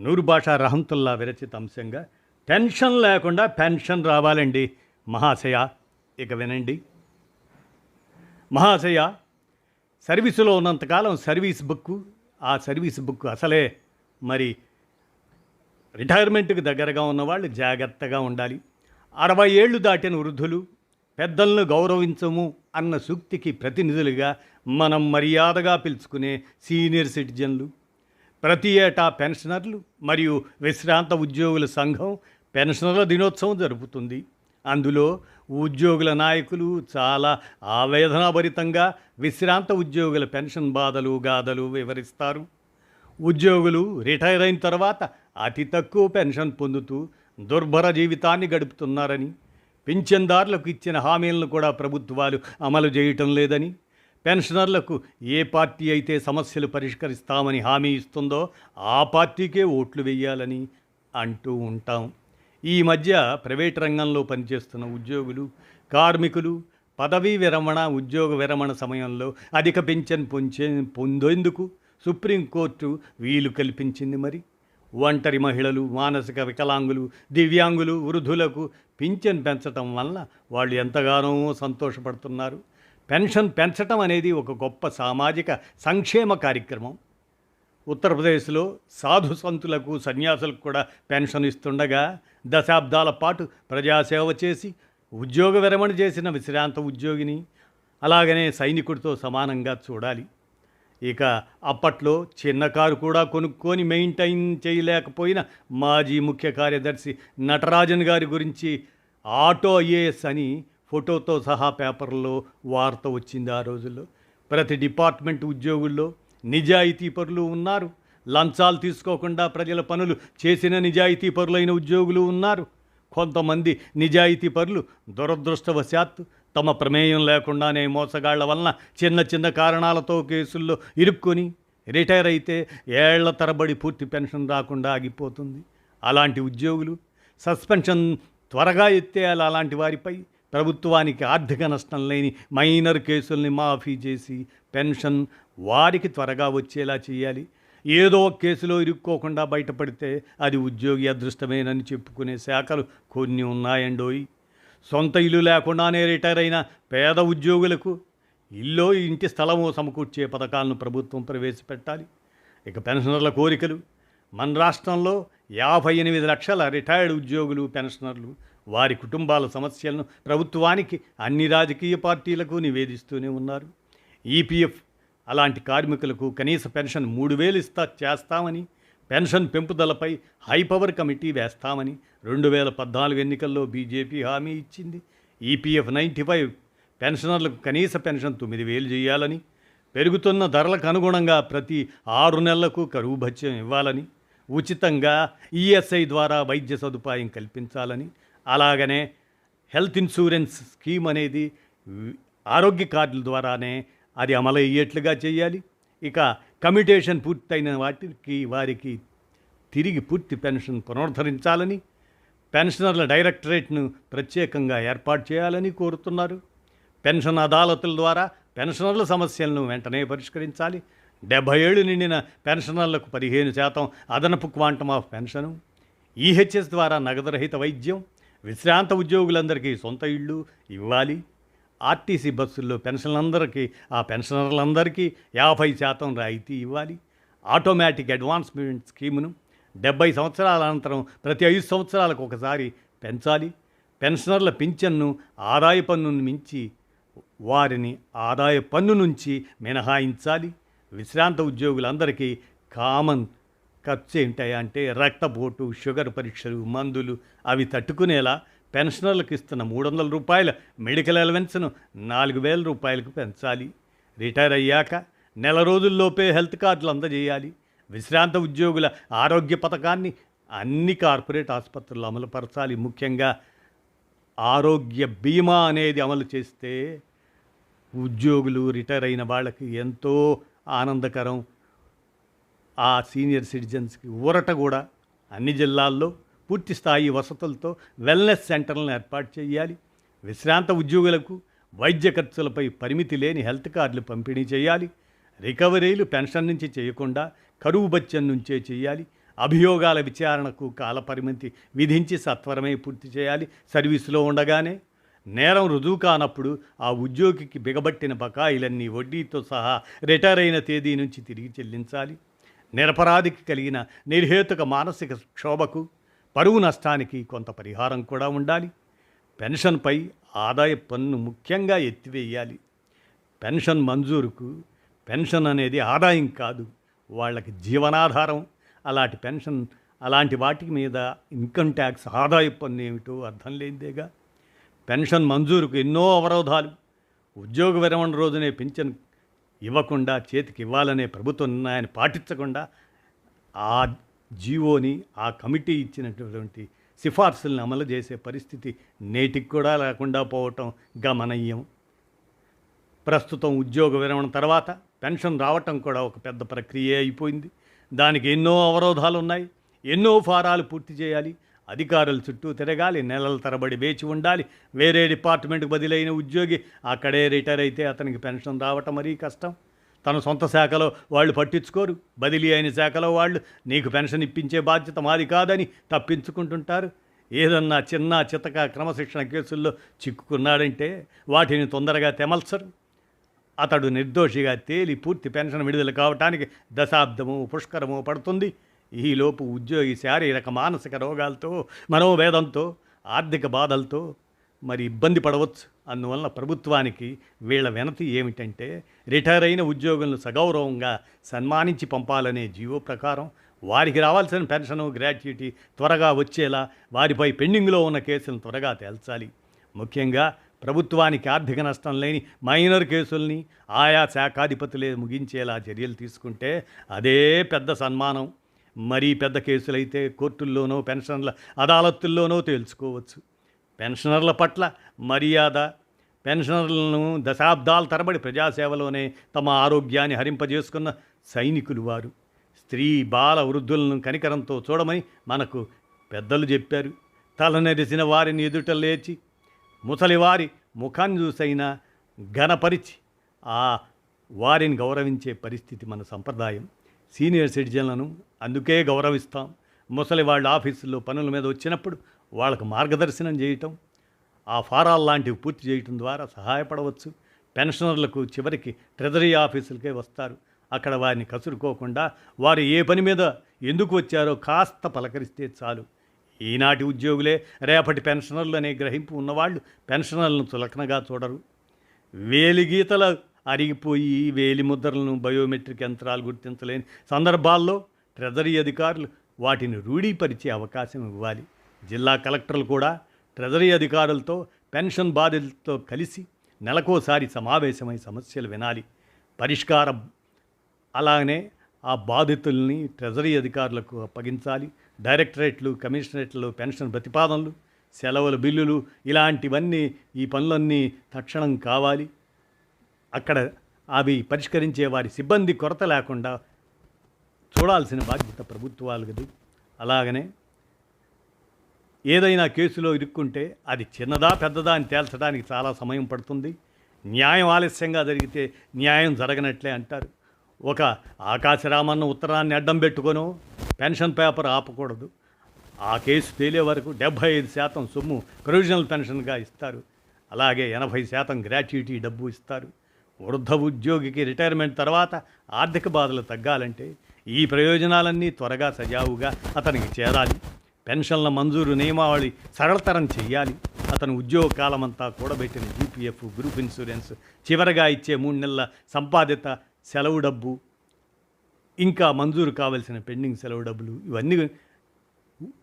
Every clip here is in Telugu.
నూరు రహంతుల్లా విరచిత అంశంగా టెన్షన్ లేకుండా పెన్షన్ రావాలండి. మహాశయ ఇక వినండి. మహాశయ సర్వీసులో ఉన్నంతకాలం సర్వీస్ బుక్ ఆ సర్వీస్ బుక్ అసలే మరి రిటైర్మెంట్కి దగ్గరగా ఉన్నవాళ్ళు జాగ్రత్తగా ఉండాలి. అరవై ఏళ్ళు దాటిన వృద్ధులు పెద్దలను గౌరవించము అన్న సూక్తికి ప్రతినిధులుగా మనం మర్యాదగా పిలుచుకునే సీనియర్ సిటిజన్లు ప్రతి ఏటా పెన్షనర్లు మరియు విశ్రాంత ఉద్యోగుల సంఘం పెన్షనర్ల దినోత్సవం జరుపుతుంది. అందులో ఉద్యోగుల నాయకులు చాలా ఆవేదనాభరితంగా విశ్రాంత ఉద్యోగుల పెన్షన్ బాధలు గాథలు వివరిస్తారు. ఉద్యోగులు రిటైర్ అయిన తర్వాత అతి తక్కువ పెన్షన్ పొందుతూ దుర్భర జీవితాన్ని గడుపుతున్నారని పింఛన్దారులకు ఇచ్చిన హామీలను కూడా ప్రభుత్వాలు అమలు చేయటం లేదని పెన్షనర్లకు ఏ పార్టీ అయితే సమస్యలు పరిష్కరిస్తామని హామీ ఇస్తుందో ఆ పార్టీకే ఓట్లు వేయాలని అంటూ ఉంటాం. ఈ మధ్య ప్రైవేట్ రంగంలో పనిచేస్తున్న ఉద్యోగులు కార్మికులు పదవీ విరమణ ఉద్యోగ విరమణ సమయంలో అధిక పింఛన్ పొంచే పొందేందుకు సుప్రీంకోర్టు వీలు కల్పించింది మరి. ఒంటరి మహిళలు మానసిక వికలాంగులు దివ్యాంగులు వృద్ధులకు పింఛన్ పెంచటం వల్ల వాళ్ళు ఎంతగానో సంతోషపడుతున్నారు. పెన్షన్ పెంచటం అనేది ఒక గొప్ప సామాజిక సంక్షేమ కార్యక్రమం. ఉత్తరప్రదేశ్లో సాధు సంతులకు సన్యాసులకు కూడా పెన్షన్ ఇస్తుండగా దశాబ్దాల పాటు ప్రజాసేవ చేసి ఉద్యోగ విరమణ చేసిన విశ్రాంత ఉద్యోగిని అలాగనే సైనికుడితో సమానంగా చూడాలి. ఇక అప్పట్లో చిన్న కారు కూడా కొనుక్కొని మెయింటైన్ చేయలేకపోయిన మాజీ ముఖ్య కార్యదర్శి నటరాజన్ గారి గురించి ఆటో ఐఏఎస్ అని ఫోటోతో సహా పేపర్లో వార్త వచ్చింది ఆ రోజుల్లో. ప్రతి డిపార్ట్మెంట్ ఉద్యోగుల్లో నిజాయితీ పరులు ఉన్నారు. లంచాలు తీసుకోకుండా ప్రజల పనులు చేసిన నిజాయితీ పరులైన ఉద్యోగులు ఉన్నారు. కొంతమంది నిజాయితీ పరులు దురదృష్టవశాత్తు తమ ప్రమేయం లేకుండానే మోసగాళ్ళ వలన చిన్న చిన్న కారణాలతో కేసుల్లో ఇరుక్కొని రిటైర్ అయితే ఏళ్ళ తరబడి పూర్తి పెన్షన్ రాకుండా ఆగిపోతుంది. అలాంటి ఉద్యోగులు సస్పెన్షన్ త్వరగా ఎత్తేయాలి అలాంటి వారిపై ప్రభుత్వానికి ఆర్థిక నష్టం లేని మైనర్ కేసుల్ని మాఫీ చేసి పెన్షన్ వారికి త్వరగా వచ్చేలా చేయాలి. ఏదో ఒక కేసులో ఇరుక్కోకుండా బయటపడితే అది ఉద్యోగి అదృష్టమేనని చెప్పుకునే శాఖలు కొన్ని ఉన్నాయండోయ్. సొంత ఇల్లు లేకుండానే రిటైర్ అయిన పేద ఉద్యోగులకు ఇల్లో ఇంటి స్థలము సమకూర్చే పథకాలను ప్రభుత్వం ప్రవేశపెట్టాలి. ఇక పెన్షనర్ల కోరికలు మన రాష్ట్రంలో యాభై ఎనిమిది లక్షల రిటైర్డ్ ఉద్యోగులు పెన్షనర్లు వారి కుటుంబాల సమస్యలను ప్రభుత్వానికి అన్ని రాజకీయ పార్టీలకు నివేదిస్తూనే ఉన్నారు. ఈపీఎఫ్ అలాంటి కార్మికులకు కనీస పెన్షన్ మూడు వేలు ఇస్తా చేస్తామని పెన్షన్ పెంపుదలపై హైపవర్ కమిటీ వేస్తామని రెండు వేల పద్నాలుగు ఎన్నికల్లో బీజేపీ హామీ ఇచ్చింది. ఈపీఎఫ్ నైంటీ ఫైవ్ పెన్షనర్లకు కనీస పెన్షన్ తొమ్మిది వేలు చేయాలని పెరుగుతున్న ధరలకు అనుగుణంగా ప్రతి ఆరు నెలలకు కరువు భత్యం ఇవ్వాలని ఉచితంగా ఈఎస్ఐ ద్వారా వైద్య సదుపాయం కల్పించాలని అలాగనే హెల్త్ ఇన్సూరెన్స్ స్కీమ్ అనేది ఆరోగ్య కార్డుల ద్వారానే అది అమలయ్యేట్లుగా చేయాలి. ఇక కమ్యూటేషన్ పూర్తయిన వాటికి వారికి తిరిగి పూర్తి పెన్షన్ పునరుద్ధరించాలని పెన్షనర్ల డైరెక్టరేట్ను ప్రత్యేకంగా ఏర్పాటు చేయాలని కోరుతున్నారు. పెన్షన్ అదాలతుల ద్వారా పెన్షనర్ల సమస్యలను వెంటనే పరిష్కరించాలి. డెబ్బై ఏళ్ళు నిండిన పెన్షనర్లకు పదిహేను శాతం అదనపు క్వాంటమ్ ఆఫ్ పెన్షను ఈహెచ్ఎస్ ద్వారా నగదురహిత వైద్యం విశ్రాంత ఉద్యోగులందరికీ సొంత ఇళ్ళు ఇవ్వాలి. ఆర్టీసీ బస్సుల్లో పెన్షన్లందరికీ ఆ పెన్షనర్లందరికీ యాభై శాతం రాయితీ ఇవ్వాలి. ఆటోమేటిక్ అడ్వాన్స్మెంట్ స్కీమును డెబ్బై సంవత్సరాల అనంతరం ప్రతి ఐదు సంవత్సరాలకు ఒకసారి పెంచాలి. పెన్షనర్ల పింఛన్ను ఆదాయ పన్నును మించి వారిని ఆదాయ పన్ను నుంచి మినహాయించాలి. విశ్రాంత ఉద్యోగులందరికీ కామన్ ఖర్చు ఏంటాయి అంటే రక్తపోటు షుగర్ పరీక్షలు మందులు అవి తట్టుకునేలా పెన్షనర్లకు ఇస్తున్న మూడు వందల రూపాయల మెడికల్ అలవెన్స్ను నాలుగు వేల రూపాయలకు పెంచాలి. రిటైర్ అయ్యాక నెల రోజుల్లోపే హెల్త్ కార్డులు అందజేయాలి. విశ్రాంత ఉద్యోగుల ఆరోగ్య పథకాన్ని అన్ని కార్పొరేట్ ఆసుపత్రుల్లో అమలుపరచాలి. ముఖ్యంగా ఆరోగ్య బీమా అనేది అమలు చేస్తే ఉద్యోగులు రిటైర్ అయిన వాళ్ళకి ఎంతో ఆనందకరం. ఆ సీనియర్ సిటిజన్స్కి ఊరట కూడా అన్ని జిల్లాల్లో పూర్తి స్థాయి వసతులతో వెల్నెస్ సెంటర్లను ఏర్పాటు చేయాలి. విశ్రాంత ఉద్యోగులకు వైద్య ఖర్చులపై పరిమితి లేని హెల్త్ కార్డులు పంపిణీ చేయాలి. రికవరీలు పెన్షన్ నుంచి చేయకుండా కరువు బత్యం నుంచే చేయాలి. అభియోగాల విచారణకు కాలపరిమితి విధించి సత్వరమే పూర్తి చేయాలి. సర్వీసులో ఉండగానే నేరం రుజువు కానప్పుడు ఆ ఉద్యోగికి బిగబట్టిన బకాయిలన్నీ వడ్డీతో సహా రిటైర్ అయిన తేదీ నుంచి తిరిగి చెల్లించాలి. నిరపరాధికి కలిగిన నిర్హేతుక మానసిక క్షోభకు పరువు నష్టానికి కొంత పరిహారం కూడా ఉండాలి. పెన్షన్పై ఆదాయ పన్ను ముఖ్యంగా ఎత్తివేయాలి. పెన్షన్ మంజూరుకు పెన్షన్ అనేది ఆదాయం కాదు వాళ్ళకి జీవనాధారం. అలాంటి పెన్షన్ అలాంటి వాటి మీద ఇన్కమ్ ట్యాక్స్ ఆదాయ పన్ను ఏమిటో అర్థం లేనిదేగా. పెన్షన్ మంజూరుకు ఎన్నో అవరోధాలు. ఉద్యోగ విరమణ రోజునే పింఛన్ ఇవ్వకుండా చేతికి ఇవ్వాలనే ప్రభుత్వ నిర్ణయాన్ని పాటించకుండా ఆ జీవోని ఆ కమిటీ ఇచ్చినటువంటి సిఫార్సులను అమలు చేసే పరిస్థితి నేటికి కూడా లేకుండా పోవటం గమనీయం. ప్రస్తుతం ఉద్యోగ విరమణ తర్వాత పెన్షన్ రావటం కూడా ఒక పెద్ద ప్రక్రియ అయిపోయింది. దానికి ఎన్నో అవరోధాలు ఉన్నాయి ఎన్నో ఫారాలు పూర్తి చేయాలి. అధికారుల చుట్టూ తిరగాలి నెలల తరబడి వేచి ఉండాలి. వేరే డిపార్ట్మెంట్కి బదిలైన ఉద్యోగి అక్కడే రిటైర్ అయితే అతనికి పెన్షన్ రావటం మరీ కష్టం. తన సొంత శాఖలో వాళ్ళు పట్టించుకోరు. బదిలీ అయిన శాఖలో వాళ్ళు నీకు పెన్షన్ ఇప్పించే బాధ్యత మాది కాదని తప్పించుకుంటుంటారు. ఏదన్నా చిన్న చితక క్రమశిక్షణ కేసుల్లో చిక్కుకున్నాడంటే వాటిని తొందరగా తెమల్చరు. అతడు నిర్దోషిగా తేలి పూర్తి పెన్షన్ విడుదల కావటానికి దశాబ్దము పుష్కరము పడుతుంది. ఈలోపు ఉద్యోగి శారీరక మానసిక రోగాలతో మనోవేదంతో ఆర్థిక బాధలతో మరి ఇబ్బంది పడవచ్చు. అందువలన ప్రభుత్వానికి వీళ్ళ వినతి ఏమిటంటే రిటైర్ అయిన ఉద్యోగులను సగౌరవంగా సన్మానించి పంపాలనే జీవో ప్రకారం వారికి రావాల్సిన పెన్షను గ్రాట్యుటీ త్వరగా వచ్చేలా వారిపై పెండింగ్లో ఉన్న కేసులను త్వరగా తేల్చాలి. ముఖ్యంగా ప్రభుత్వానికి ఆర్థిక నష్టం లేని మైనర్ కేసుల్ని ఆయా శాఖాధిపతులే ముగించేలా చర్యలు తీసుకుంటే అదే పెద్ద సన్మానం. మరీ పెద్ద కేసులైతే కోర్టుల్లోనో పెన్షన్ల అదాలత్తుల్లోనో తేల్చుకోవచ్చు. పెన్షనర్ల పట్ల మర్యాద పెన్షనర్లను దశాబ్దాల తరబడి ప్రజాసేవలోనే తమ ఆరోగ్యాన్ని హరింపజేసుకున్న సైనికులు వారు. స్త్రీ బాల వృద్ధులను కనికరంతో చూడమని మనకు పెద్దలు చెప్పారు. తలనెరిసిన వారిని ఎదుట లేచి ముసలివారి ముఖాన్ని చూసైనా ఘనపరిచి ఆ వారిని గౌరవించే పరిస్థితి మన సంప్రదాయం. సీనియర్ సిటిజన్లను అందుకే గౌరవిస్తాం. ముసలి వాళ్ళ ఆఫీసుల్లో పనుల మీద వచ్చినప్పుడు వాళ్ళకు మార్గదర్శనం చేయటం ఆ ఫారాలు లాంటివి పూర్తి చేయటం ద్వారా సహాయపడవచ్చు. పెన్షనర్లకు చివరికి ట్రెజరీ ఆఫీసులకే వస్తారు. అక్కడ వారిని కసురుకోకుండా వారు ఏ పని మీద ఎందుకు వచ్చారో కాస్త పలకరిస్తే చాలు. ఈనాటి ఉద్యోగులే రేపటి పెన్షనర్లు అనే గ్రహింపు ఉన్నవాళ్ళు పెన్షనర్లను చులకనగా చూడరు. వేలిగీతల అరిగిపోయి వేలి ముద్రలను బయోమెట్రిక్ యంత్రాలు గుర్తించలేని సందర్భాల్లో ట్రెజరీ అధికారులు వాటిని రూఢీపరిచే అవకాశం ఇవ్వాలి. జిల్లా కలెక్టర్లు కూడా ట్రెజరీ అధికారులతో పెన్షన్ బాధితులతో కలిసి నెలకోసారి సమావేశమై సమస్యలు వినాలి. పరిష్కారం అలానే ఆ బాధితుల్ని ట్రెజరీ అధికారులకు అప్పగించాలి. డైరెక్టరేట్లు కమిషనరేట్లు పెన్షన్ ప్రతిపాదనలు సెలవుల బిల్లులు ఇలాంటివన్నీ ఈ పనులన్నీ తక్షణం కావాలి. అక్కడ అవి పరిష్కరించే వారి సిబ్బంది కొరత లేకుండా చూడాల్సిన బాధ్యత ప్రభుత్వాలు అలాగనే ఏదైనా కేసులో ఇరుక్కుంటే అది చిన్నదా పెద్దదా అని తేల్చడానికి చాలా సమయం పడుతుంది. న్యాయం ఆలస్యంగా జరిగితే న్యాయం జరగనట్లే అంటారు. ఒక ఆకాశరామన్న ఉత్తరాన్ని అడ్డం పెట్టుకొనో పెన్షన్ పేపర్ ఆపకూడదు. ఆ కేసు తేలే వరకు డెబ్భై ఐదు శాతం సొమ్ము ప్రొవిజనల్ పెన్షన్గా ఇస్తారు. అలాగే ఎనభై శాతం గ్రాట్యుటీ డబ్బు ఇస్తారు. వృద్ధ ఉద్యోగికి రిటైర్మెంట్ తర్వాత ఆర్థిక బాధలు తగ్గాలంటే ఈ ప్రయోజనాలన్నీ త్వరగా సజావుగా అతనికి చేరాలి. పెన్షన్ల మంజూరు నియమావళి సరళతరం చేయాలి అతను ఉద్యోగ కాలమంతా కూడబెట్టిన జీపీఎఫ్ గ్రూప్ ఇన్సూరెన్స్ చివరగా ఇచ్చే మూడు నెలల సంపాదిత సెలవు డబ్బు ఇంకా మంజూరు కావలసిన పెండింగ్ సెలవు డబ్బులు ఇవన్నీ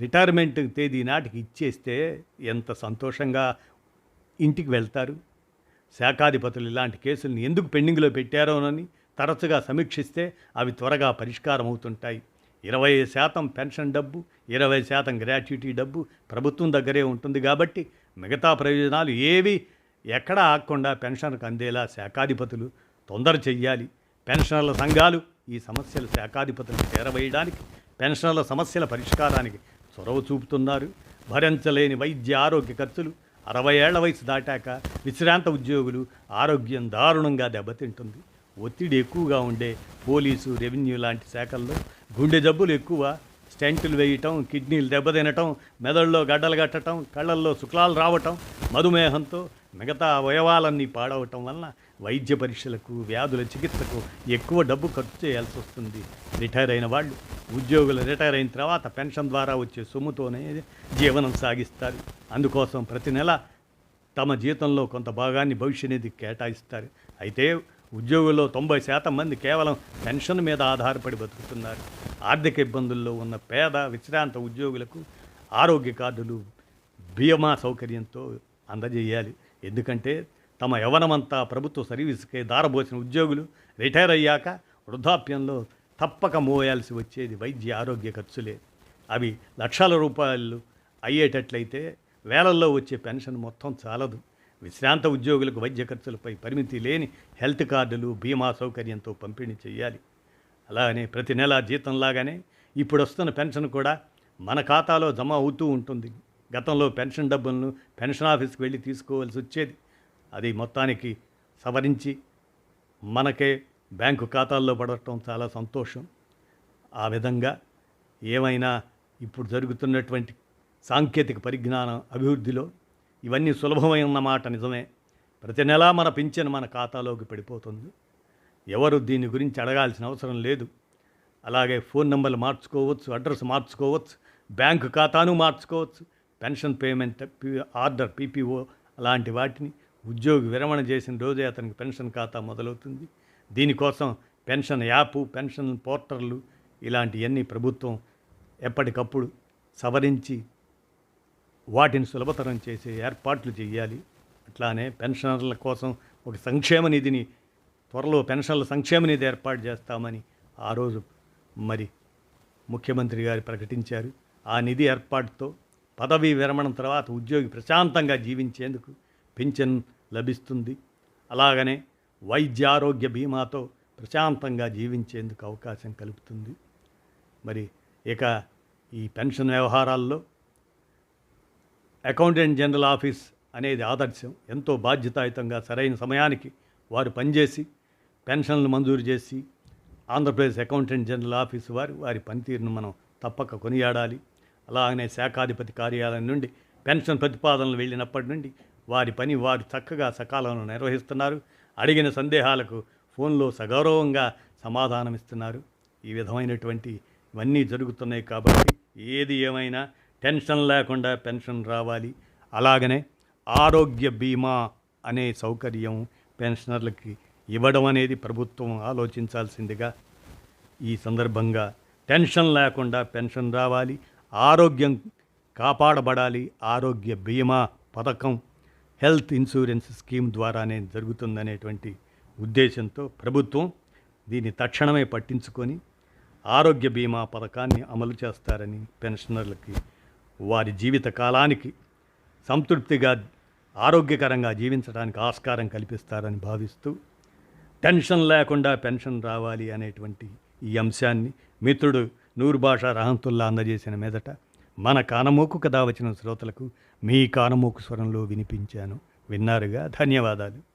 రిటైర్మెంట్ తేదీ నాటికి ఇచ్చేస్తే ఎంత సంతోషంగా ఇంటికి వెళ్తారు. శాఖాధిపతులు ఇలాంటి కేసుల్ని ఎందుకు పెండింగ్లో పెట్టారోనని తరచుగా సమీక్షిస్తే అవి త్వరగా పరిష్కారం అవుతుంటాయి ఇరవై శాతం పెన్షన్ డబ్బు ఇరవై శాతం గ్రాట్యుటీ డబ్బు ప్రభుత్వం దగ్గరే ఉంటుంది కాబట్టి మిగతా ప్రయోజనాలు ఏవి ఎక్కడా ఆగకుండా పెన్షన్కు అందేలా శాఖాధిపతులు తొందర చెయ్యాలి. పెన్షనర్ల సంఘాలు ఈ సమస్యలు శాఖాధిపతులకు చేరవేయడానికి పెన్షనర్ల సమస్యల పరిష్కారానికి చొరవ చూపుతున్నారు. భరించలేని వైద్య ఆరోగ్య ఖర్చులు అరవై ఏళ్ళ వయసు దాటాక విశ్రాంత ఉద్యోగులు ఆరోగ్యం దారుణంగా దెబ్బతింటుంది. ఒత్తిడి ఎక్కువగా ఉండే పోలీసు రెవెన్యూ లాంటి శాఖల్లో గుండె జబ్బులు ఎక్కువ స్టెంట్లు వేయటం కిడ్నీలు దెబ్బతినటం మెదడులో గడ్డలు కట్టడం కళ్ళల్లో శుక్లాలు రావటం మధుమేహంతో మిగతా అవయవాలన్నీ పాడవటం వలన వైద్య పరీక్షలకు వ్యాధుల చికిత్సకు ఎక్కువ డబ్బు ఖర్చు చేయాల్సి వస్తుంది. రిటైర్ అయిన వాళ్ళు ఉద్యోగులు రిటైర్ అయిన తర్వాత పెన్షన్ ద్వారా వచ్చే సొమ్ముతోనే జీవనం సాగిస్తారు. అందుకోసం ప్రతి నెల తమ జీతంలో కొంత భాగాన్ని భవిష్య నిధికి కేటాయిస్తారు. అయితే ఉద్యోగుల్లో తొంభై శాతం మంది కేవలం పెన్షన్ మీద ఆధారపడి బతుకుతున్నారు. ఆర్థిక ఇబ్బందుల్లో ఉన్న పేద విశ్రాంత ఉద్యోగులకు ఆరోగ్య కార్డులు బీమా సౌకర్యంతో అందజేయాలి. ఎందుకంటే తమ యవనమంతా ప్రభుత్వ సర్వీస్కే దారబోసిన ఉద్యోగులు రిటైర్ అయ్యాక వృద్ధాప్యంలో తప్పక మోయాల్సి వచ్చేది వైద్య ఆరోగ్య ఖర్చులే. అవి లక్షల రూపాయలు అయ్యేటట్లయితే వేలల్లో వచ్చే పెన్షన్ మొత్తం చాలదు. విశ్రాంత ఉద్యోగులకు వైద్య ఖర్చులపై పరిమితి లేని హెల్త్ కార్డులు బీమా సౌకర్యంతో పంపిణీ చేయాలి. అలానే ప్రతి నెల జీతంలాగానే ఇప్పుడు వస్తున్న పెన్షన్ కూడా మన ఖాతాలో జమ అవుతూ ఉంటుంది. గతంలో పెన్షన్ డబ్బులను పెన్షన్ ఆఫీస్కి వెళ్ళి తీసుకోవాల్సి వచ్చేది. అది మొత్తానికి సవరించి మనకే బ్యాంకు ఖాతాల్లో పడటం చాలా సంతోషం. ఆ విధంగా ఏమైనా ఇప్పుడు జరుగుతున్నటువంటి సాంకేతిక పరిజ్ఞానం అభివృద్ధిలో ఇవన్నీ సులభమైన మాట నిజమే. ప్రతి నెలా మన పింఛన్ మన ఖాతాలోకి పడిపోతుంది. ఎవరు దీని గురించి అడగాల్సిన అవసరం లేదు. అలాగే ఫోన్ నెంబర్లు మార్చుకోవచ్చు అడ్రస్ మార్చుకోవచ్చు బ్యాంకు ఖాతాను మార్చుకోవచ్చు పెన్షన్ పేమెంట్ ఆర్డర్ పీపీఓ అలాంటి వాటిని ఉద్యోగి విరమణ చేసిన రోజే అతనికి పెన్షన్ ఖాతా మొదలవుతుంది. దీనికోసం పెన్షన్ యాప్ పెన్షన్ పోర్టర్లు ఇలాంటివన్నీ ప్రభుత్వం ఎప్పటికప్పుడు సవరించి వాటిని సులభతరం చేసే ఏర్పాట్లు చేయాలి. అట్లానే పెన్షనర్ల కోసం ఒక సంక్షేమ నిధిని త్వరలో పెన్షన్ల సంక్షేమ నిధి ఏర్పాటు చేస్తామని ఆ రోజు మరి ముఖ్యమంత్రి గారు ప్రకటించారు. ఆ నిధి ఏర్పాటుతో పదవీ విరమణం తర్వాత ఉద్యోగి ప్రశాంతంగా జీవించేందుకు పింఛన్ లభిస్తుంది. అలాగనే వైద్య ఆరోగ్య బీమాతో ప్రశాంతంగా జీవించేందుకు అవకాశం కలుగుతుంది మరి ఇక ఈ పెన్షన్ వ్యవహారాల్లో అకౌంటెంట్ జనరల్ ఆఫీస్ అనేది ఆదర్శం. ఎంతో బాధ్యతాయుతంగా సరైన సమయానికి వారు పనిచేసి పెన్షన్లు మంజూరు చేసి ఆంధ్రప్రదేశ్ అకౌంటెంట్ జనరల్ ఆఫీస్ వారు వారి పనితీరును మనం తప్పక కొనియాడాలి. అలాగనే శాఖాధిపతి కార్యాలయం నుండి పెన్షన్ ప్రతిపాదనలు వెళ్ళినప్పటి నుండి వారి పని వారు చక్కగా సకాలంలో నిర్వహిస్తున్నారు. అడిగిన సందేహాలకు ఫోన్లో సగౌరవంగా సమాధానం ఇస్తున్నారు ఈ విధమైనటువంటి ఇవన్నీ జరుగుతున్నాయి కాబట్టి ఏది ఏమైనా టెన్షన్ లేకుండా పెన్షన్ రావాలి. అలాగనే ఆరోగ్య బీమా అనే సౌకర్యం పెన్షనర్లకి ఇవ్వడం అనేది ప్రభుత్వం ఆలోచించాల్సిందిగా ఈ సందర్భంగా టెన్షన్ లేకుండా పెన్షన్ రావాలి. ఆరోగ్యం కాపాడబడాలి. ఆరోగ్య బీమా పథకం హెల్త్ ఇన్సూరెన్స్ స్కీమ్ ద్వారానే జరుగుతుందనేటువంటి ఉద్దేశంతో ప్రభుత్వం దీన్ని తక్షణమే పట్టించుకొని ఆరోగ్య బీమా పథకాన్ని అమలు చేస్తారని పెన్షనర్లకి వారి జీవిత కాలానికి సంతృప్తిగా ఆరోగ్యకరంగా జీవించడానికి ఆస్కారం కల్పిస్తారని భావిస్తూ టెన్షన్ లేకుండా పెన్షన్ రావాలి అనేటువంటి ఈ అంశాన్ని మిత్రుడు నూరు భాష రహంతుల్లా అందజేసిన మీదట మన కానమోకు కథ వచ్చిన శ్రోతలకు మీ కానమోకు స్వరంలో వినిపించాను. విన్నారుగా? ధన్యవాదాలు.